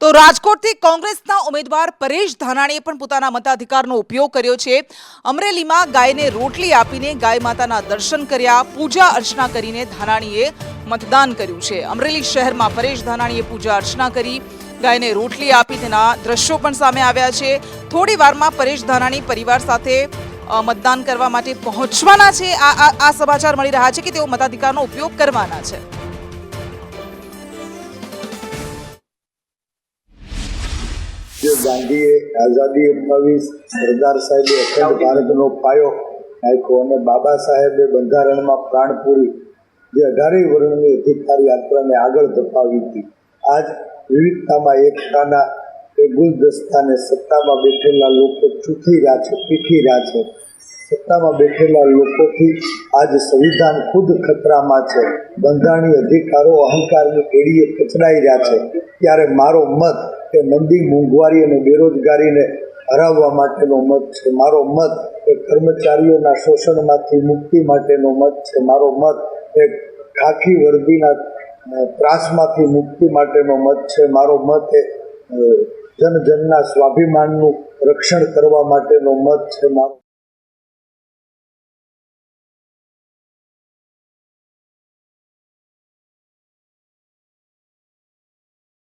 તો રાજકોટથી કોંગ્રેસના ઉમેદવાર પરેશ ધાનાણીએ પણ પોતાના મતાધિકારનો ઉપયોગ કર્યો છે. અમરેલીમાં ગાયને રોટલી આપીને ગાય માતાના દર્શન કર્યા. પૂજા અર્ચના કરીને ધાનાણીએ મતદાન કર્યું છે. અમરેલી શહેરમાં પરેશ ધાનાણીએ પૂજા અર્ચના કરી, ગાયને રોટલી આપી તેના દ્રશ્યો પણ સામે આવ્યા છે. થોડી વારમાં પરેશ ધાનાણી પરિવાર સાથે મતદાન કરવા માટે પહોંચવાના છે. આ, આ- સમાચાર મળી રહ્યા છે કે તેઓ મતાધિકારનો ઉપયોગ કરવાના છે. ગાંધીએ આઝાદી અપાવી, સરદાર સાહેબે અખંડ ભારતનો પાયો નાખ્યો અને બાબા સાહેબે બંધારણમાં પ્રાણ પૂરી, જે અઢારેય વર્ણની અધિકાર યાત્રાને આગળ ધપાવી હતી. આજ વિવિધતામાં એકતાના, એ ગુલદસ્તાને સત્તામાં બેઠેલા લોકો ચૂકી રહ્યા છે, પીઠી રહ્યા છે. સત્તામાં બેઠેલા લોકોથી આજ સંવિધાન ખુદ ખતરામાં છે. બંધારણીય અધિકારો અહંકારની કેડીએ કચડાઈ રહ્યા છે. ત્યારે મારો મત એ મંદી મોંઘવારી અને બેરોજગારીને હરાવવા માટેનો મત છે. મારો મત એ કર્મચારીઓના શોષણમાંથી મુક્તિ માટેનો મત છે. મારો મત એ ખાખી વર્દીના ત્રાસમાંથી મુક્તિ માટેનો મત છે. મારો મત એ જનજનના જન જનના સ્વાભિમાનનું રક્ષણ કરવા માટેનો મત છે. મારો